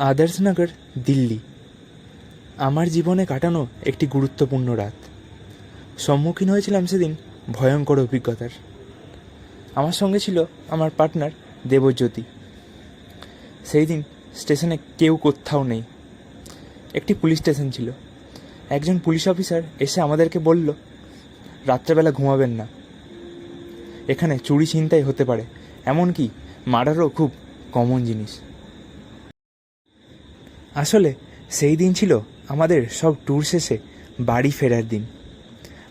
আদার্সনগর দিল্লি। আমার জীবনে কাটানো একটি গুরুত্বপূর্ণ রাত। সম্মুখীন হয়েছিলাম সেদিন ভয়ঙ্কর অভিজ্ঞতার। আমার সঙ্গে ছিল আমার পার্টনার দেবজ্যোতি। সেই দিন স্টেশনে কেউ কোথাও নেই। একটি পুলিশ স্টেশন ছিল। একজন পুলিশ অফিসার এসে আমাদেরকে বলল, রাত্রেবেলা ঘুমাবেন না। এখানে চুরি ছিনতাই হতে পারে। এমনকি মার্ডারও খুব কমন জিনিস। আসলে সেই দিন ছিল আমাদের সব ট্যুর শেষে বাড়ি ফেরার দিন।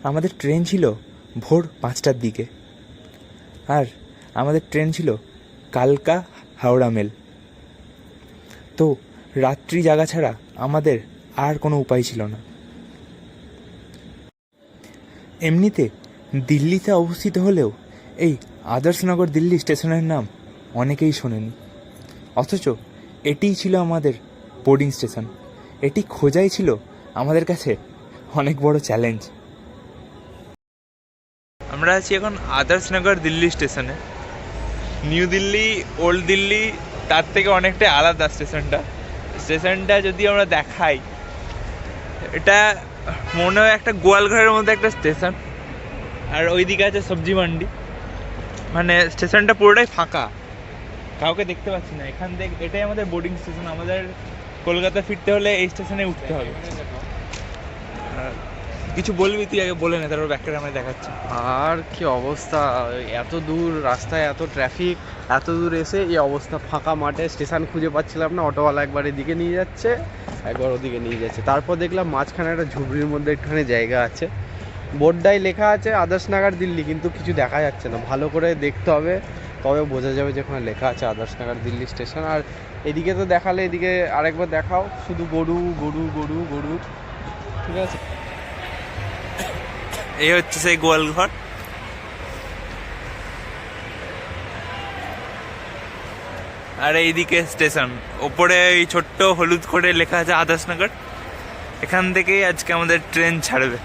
আমাদের ট্রেন ছিল ভোর পাঁচটার দিকে। আর আমাদের ট্রেন ছিল কালকা হাওড়া মেল। তো রাত্রি জাগা ছাড়া আমাদের আর কোনো উপায় ছিল না। এমনিতে দিল্লিতে অবস্থিত হলেও এই আদর্শনগর দিল্লি স্টেশনের নাম অনেকেই শোনেনি অথচ এটিই ছিল আমাদের বোর্ডিং স্টেশন এটি খোঁজাই ছিল আমাদের কাছে অনেক বড় চ্যালেঞ্জ আমরা আছি এখন আদর্শনগর দিল্লি স্টেশনে। নিউ দিল্লি, ওল্ড দিল্লি, তার থেকে অনেকটাই আলাদা স্টেশনটা। স্টেশনটা যদি আমরা দেখাই, এটা মনে হয় একটা গোয়ালঘরের মধ্যে একটা স্টেশন। আর ওইদিকে আছে সবজি মান্ডি। মানে স্টেশনটা পুরোটাই ফাঁকা। কাউকে দেখতে পাচ্ছি না। এখান থেকে এটাই আমাদের বোর্ডিং স্টেশন আমাদের কলকাতা ফিরতে হলে এই স্টেশনে উঠতে হবে। কিছু বলবি তুই আগে বলে নে, তারপর ব্যাকটা আমরা দেখাচ্ছি। আর কি অবস্থা? এত দূর রাস্তায় এত ট্রাফিক এত দূর এসে এই অবস্থা ফাঁকা মাঠে স্টেশন খুঁজে পাচ্ছিলাম না, অটোওয়ালা একবার এদিকে নিয়ে যাচ্ছে, একবার ওদিকে নিয়ে যাচ্ছে। তারপর দেখলাম মাঝখানে একটা ঝুবড়ির মধ্যে একটুখানি জায়গা আছে। বোর্ডটাই লেখা আছে আদর্শ নাগার দিল্লি, কিন্তু কিছু দেখা যাচ্ছে না। ভালো করে দেখতে হবে। তবে বোঝা যাবে যে ওখানে লেখা আছে আদর্শ নাগার দিল্লি স্টেশন। আর এদিকে তো দেখালে, এদিকে আরেকবার দেখাও, শুধু গরু গরু গরু গরু। ঠিক আছে? এই হচ্ছে সেই গোয়ালঘর আর এইদিকে স্টেশন। ওপরে এই ছোট্ট হলুদ করে লেখা আছে আদার্সনগর এখান থেকেই আজকে আমাদের ট্রেন ছাড়বে।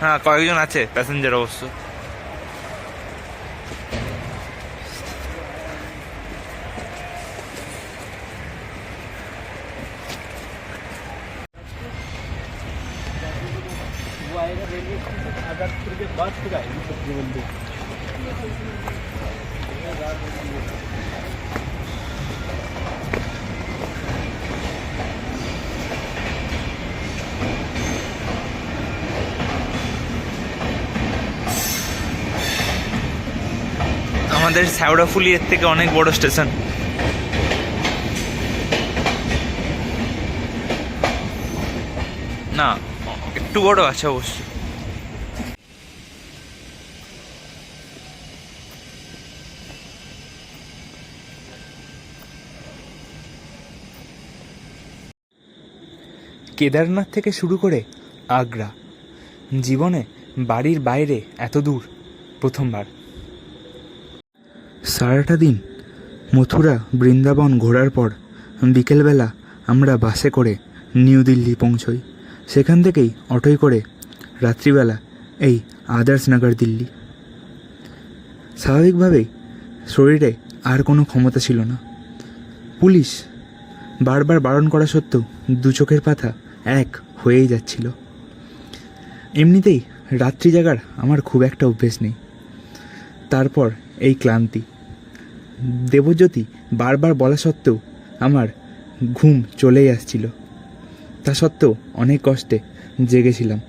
হ্যাঁ কয়েকজন আছে প্যাসেঞ্জার অবশ্য। আমাদের শ্যাওড়াফুলি এর থেকে অনেক বড় স্টেশন। না একটু বড় আছে অবশ্য। কেদারনাথ থেকে শুরু করে আগ্রা। জীবনে বাড়ির বাইরে এত দূর, প্রথমবার। সারাটা দিন মথুরা, বৃন্দাবন ঘোরার পর বিকেলবেলা আমরা বাসে করে নিউ দিল্লি পৌঁছই। সেখান থেকেই অটোয় করে রাত্রিবেলা এই আদার্সনগর দিল্লি। স্বাভাবিকভাবেই শরীরে আর কোনো ক্ষমতা ছিল না। পুলিশ বারবার বারণ করা সত্ত্বেও দু চোখের পাতা এক হয়েই যাচ্ছিল। এমনিতেই রাত্রি জাগার আমার খুব একটা অভ্যেস নেই। তারপর এই ক্লান্তি। দেবজ্যোতি বারবার বলা সত্ত্বেও আমার ঘুম চলেই আসছিল। তা সত্ত্বেও অনেক কষ্টে জেগেছিলাম।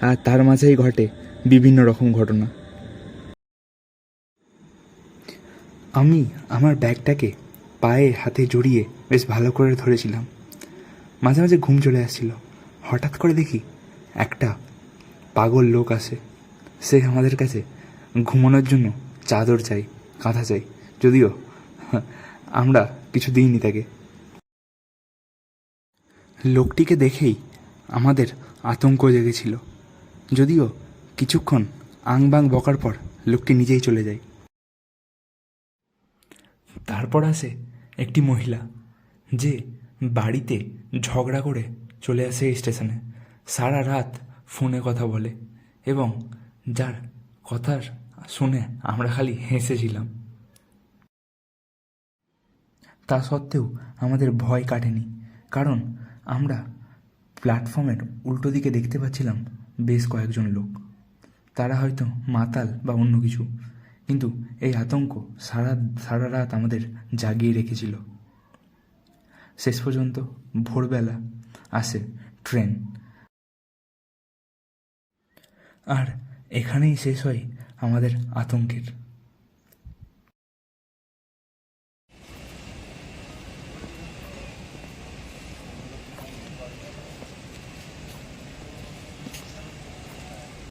আর তার মাঝেই ঘটে বিভিন্ন রকম ঘটনা। আমি আমার ব্যাগটাকে পায়ে হাতে জড়িয়ে বেশ ভালো করে ধরেছিলাম। মাঝে মাঝে ঘুম চলে আসছিল। হঠাৎ করে দেখি একটা পাগল লোক আসে সে আমাদের কাছে ঘুমানোর জন্য চাদর চাই কাঁথা চাই। যদিও, আমরা কিছু দিইনি তাকে। লোকটিকে দেখেই আমাদের আতঙ্ক জেগেছিল। যদিও কিছুক্ষণ আং বাং বকার পর লোকটি নিজেই চলে যায়। তারপর আসে একটি মহিলা, যে বাড়িতে ঝগড়া করে চলে আসে এই স্টেশনে। সারা রাত ফোনে কথা বলে এবং যার কথা শুনে আমরা খালি হেসেছিলাম। তা সত্ত্বেও আমাদের ভয় কাটেনি, কারণ আমরা প্ল্যাটফর্মের উল্টো দিকে দেখতে পাচ্ছিলাম বেশ কয়েকজন লোক। তারা হয়তো মাতাল বা অন্য কিছু, কিন্তু এই আতঙ্ক সারা সারা রাত আমাদের জাগিয়ে রেখেছিল। শেষ পর্যন্ত ভোরবেলা আসে ট্রেন। আর এখানেই শেষ হয় আমাদের আতঙ্কের।